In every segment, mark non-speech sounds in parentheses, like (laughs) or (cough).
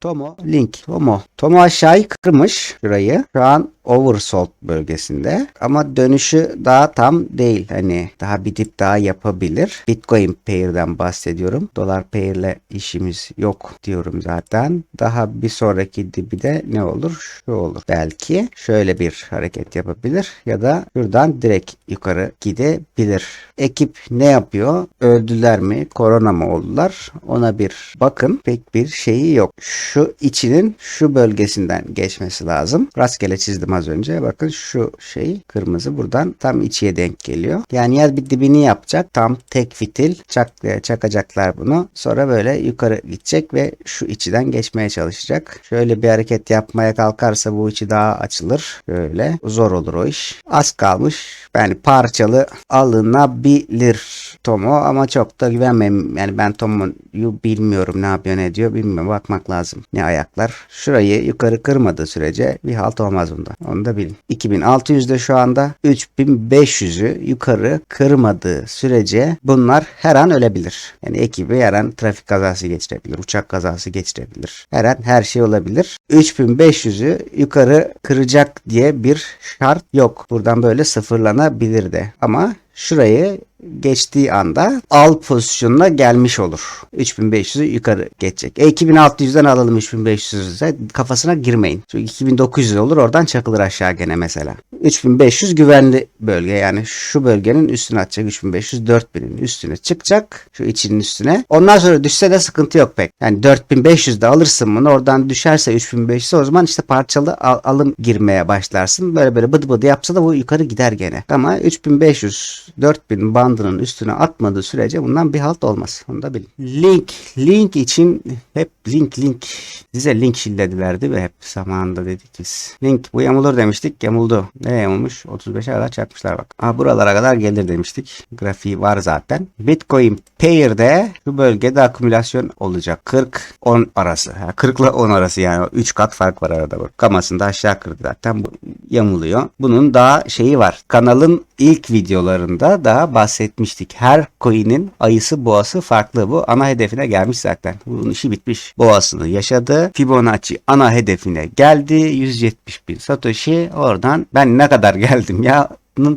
Tomo link. Tomo. Tomo aşağıyı kırmış şurayı. Şu an oversold bölgesinde. Ama dönüşü daha tam değil. Hani daha bir dip daha yapabilir. Bitcoin pair'den bahsediyorum. Dolar pair'le işimiz yok diyorum zaten. Daha bir sonraki dibi de ne olur? Şu olur. Belki şöyle bir hareket yapabilir ya da şuradan direkt yukarı gidebilir. Ekip ne yapıyor? Öldüler mi? Korona mı oldular? Ona bir bakın. Pek bir şeyi yok. Şu içinin şu bölgesinden geçmesi lazım. Rastgele çizdim az önce. Bakın şu şey kırmızı buradan tam içiye denk geliyor. Yani yer bir dibini yapacak. Tam tek fitil çak, çakacaklar bunu. Sonra böyle yukarı gidecek ve şu içiden geçmeye çalışacak. Şöyle bir hareket yapmaya kalkarsa bu içi daha açılır. Böyle zor olur o iş. Az kalmış. Yani parçalı alınabilir Tomo ama çok da güvenmem. Yani ben Tomo'yu bilmiyorum ne yapıyor ne diyor bilmiyorum. Bakmak lazım. Ne ayaklar. Şurayı yukarı kırmadığı sürece bir halt olmaz bunda. Onu da bilin. 2600'de şu anda 3500'ü yukarı kırmadığı sürece bunlar her an ölebilir. Yani ekibi her an trafik kazası geçirebilir. Uçak kazası geçirebilir. Her an her şey olabilir. 3500'ü yukarı kıracak diye bir şart yok. Buradan böyle sıfırlanabilir de. Ama şurayı geçtiği anda al pozisyonuna gelmiş olur. 3500'ü yukarı geçecek. E 2600'den alalım 3500'e kafasına girmeyin. Çünkü 2900 olur oradan çakılır aşağı gene mesela. 3500 güvenli bölge yani şu bölgenin üstüne atacak 3500 4000'in üstüne çıkacak şu içinin üstüne. Ondan sonra düşse de sıkıntı yok pek. Yani 4500'de alırsın bunu oradan düşerse 3500 o zaman işte parçalı al- alım girmeye başlarsın. Böyle böyle bıdı bıdı yapsa da bu yukarı gider gene. Ama 3500 4000 bandının üstüne atmadığı sürece bundan bir halt olmaz. Onu da bilin. Link. Link için hep link link. Size link şillediler değil mi? Hep zamanında dedik biz. Link bu yamulur demiştik. Yamuldu. Nereye yamulmuş? 35'e kadar çarpmışlar bak. Ha, buralara kadar gelir demiştik. Grafiği var zaten. Bitcoin Pair'de şu bölgede akümülasyon olacak. 40-10 arası. Ha, 40 ile 10 arası yani. 3 kat fark var arada. Bak. Kamasını da aşağı kırdı zaten. Bu yamuluyor. Bunun daha şeyi var. Kanalın ilk videolarında daha bahsetmiştik. Her coin'in ayısı boğası farklı. Bu ana hedefine gelmiş zaten. Bunun işi bitmiş. Boğasını yaşadı. Fibonacci ana hedefine geldi. 170 bin Satoshi oradan ben ne kadar geldim ya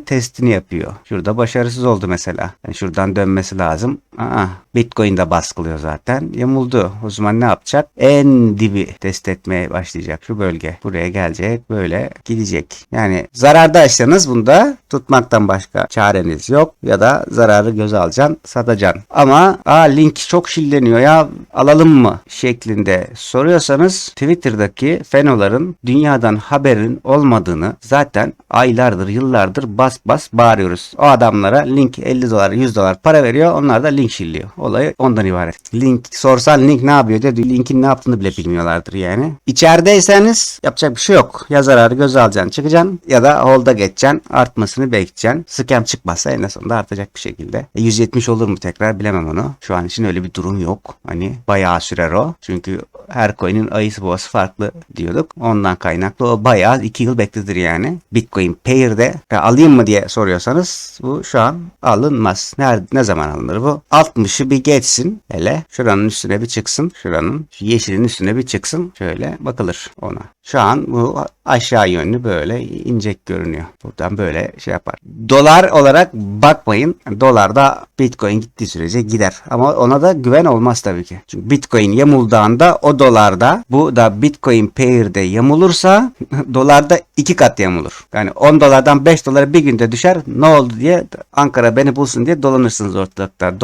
testini yapıyor. Şurada başarısız oldu mesela. Yani şuradan dönmesi lazım. Aa, Bitcoin de baskılıyor zaten. Yamuldu. O zaman ne yapacak? En dibi test etmeye başlayacak. Şu bölge. Buraya gelecek. Böyle gidecek. Yani zarardaysanız bunda tutmaktan başka çareniz yok. Ya da zararı göze alacaksın. Satacaksın. Ama aa link çok şilleniyor ya alalım mı? Şeklinde soruyorsanız Twitter'daki fenoların dünyadan haberin olmadığını zaten aylardır yıllardır bas bas bağırıyoruz. O adamlara link 50 dolar 100 dolar para veriyor. Onlar da link şilliyor. Olay ondan ibaret. Link sorsan link ne yapıyor diye linkin ne yaptığını bile bilmiyorlardır yani. İçerideyseniz yapacak bir şey yok. Ya zararı göze alacaksın çıkacaksın ya da holda geçeceksin artmasını bekleyeceksin. Scam çıkmazsa en sonunda artacak bir şekilde. E, 170 olur mu tekrar bilemem onu. Şu an için öyle bir durum yok. Hani bayağı sürer o. Çünkü her coin'in ayısı boğası farklı diyorduk. Ondan kaynaklı o bayağı 2 yıl bekledir yani. Bitcoin Pair'de e, alayım mı diye soruyorsanız bu şu an alınmaz. Nerede, ne zaman alınır bu? 60'ı bir geçsin hele. Şuranın üstüne bir çıksın. Şuranın şu yeşilin üstüne bir çıksın. Şöyle bakılır ona. Şu an bu aşağı yönlü böyle incek görünüyor. Buradan böyle şey yapar. Dolar olarak bakmayın. Dolarda Bitcoin gittiği sürece gider. Ama ona da güven olmaz tabii ki. Çünkü Bitcoin yamulduğunda o dolarda bu da Bitcoin pair'de yamulursa (laughs) dolarda iki kat yamulur. Yani 10 dolardan 5 dolara bir günde düşer. Ne oldu diye Ankara beni bulsun diye dolanırsınız ortalıkta.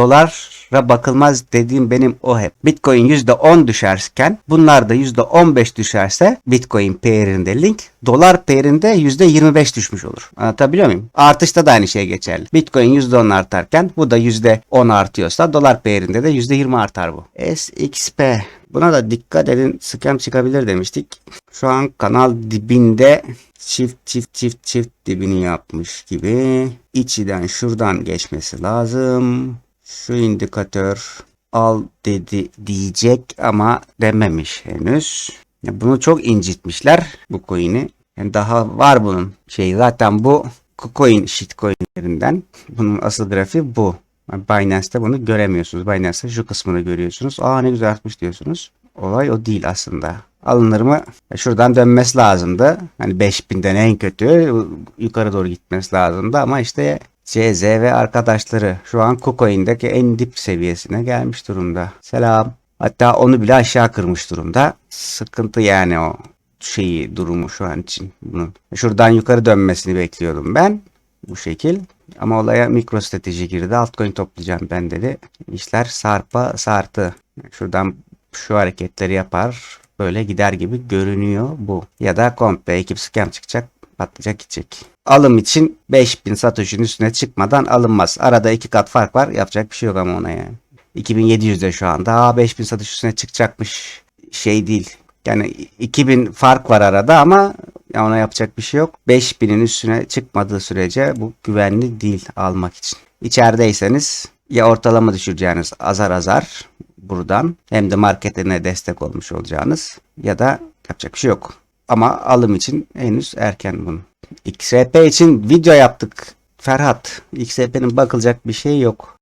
Dolara bakılmaz dediğim benim o hep. Bitcoin %10 düşerken bunlar da %15 düşerse Bitcoin pair'inde link dolar pair'inde %25 düşmüş olur. Anlatabiliyor muyum? Artışta da aynı şey geçerli. Bitcoin %10 artarken bu da %10 artıyorsa dolar pair'inde de %20 artar bu. SXP Buna da dikkat edin scam çıkabilir demiştik. Şu an kanal dibinde çift çift çift çift dibini yapmış gibi. İçiden şuradan geçmesi lazım. Şu indikatör al dedi diyecek ama dememiş henüz. Bunu çok incitmişler bu coin'i. Yani daha var bunun şeyi zaten bu coin shitcoin'lerinden. Bunun asıl grafiği bu. Binance'te bunu göremiyorsunuz. Binance'te şu kısmını görüyorsunuz. Aa ne güzel artmış diyorsunuz. olay o değil aslında. Alınır mı? Şuradan dönmesi lazımdı. Hani 5000'den en kötü yukarı doğru gitmesi lazımdı ama işte CZ ve arkadaşları şu an KuCoin'deki en dip seviyesine gelmiş durumda. Selam. Hatta onu bile aşağı kırmış durumda. Sıkıntı yani o şeyi durumu şu an için bunun. Şuradan yukarı dönmesini bekliyordum ben bu şekil. Ama olaya mikro strateji girdi. Altcoin toplayacağım ben dedi. İşler sarpa sartı. Şuradan şu hareketleri yapar. Böyle gider gibi görünüyor bu. Ya da komple ekip scam çıkacak. Patlayacak gidecek. Alım için 5000 Satoshi'nin üstüne çıkmadan alınmaz. Arada iki kat fark var. Yapacak bir şey yok ama ona yani. 2700'de şu anda. Aa 5000 satış üstüne çıkacakmış. Şey değil. Yani 2000 fark var arada ama ona yapacak bir şey yok. 5000'in üstüne çıkmadığı sürece bu güvenli değil almak için. İçerideyseniz ya ortalama düşüreceğiniz azar azar buradan hem de marketine destek olmuş olacağınız ya da yapacak bir şey yok. Ama alım için henüz erken bunun. XRP için video yaptık. Ferhat, XRP'nin bakılacak bir şey yok.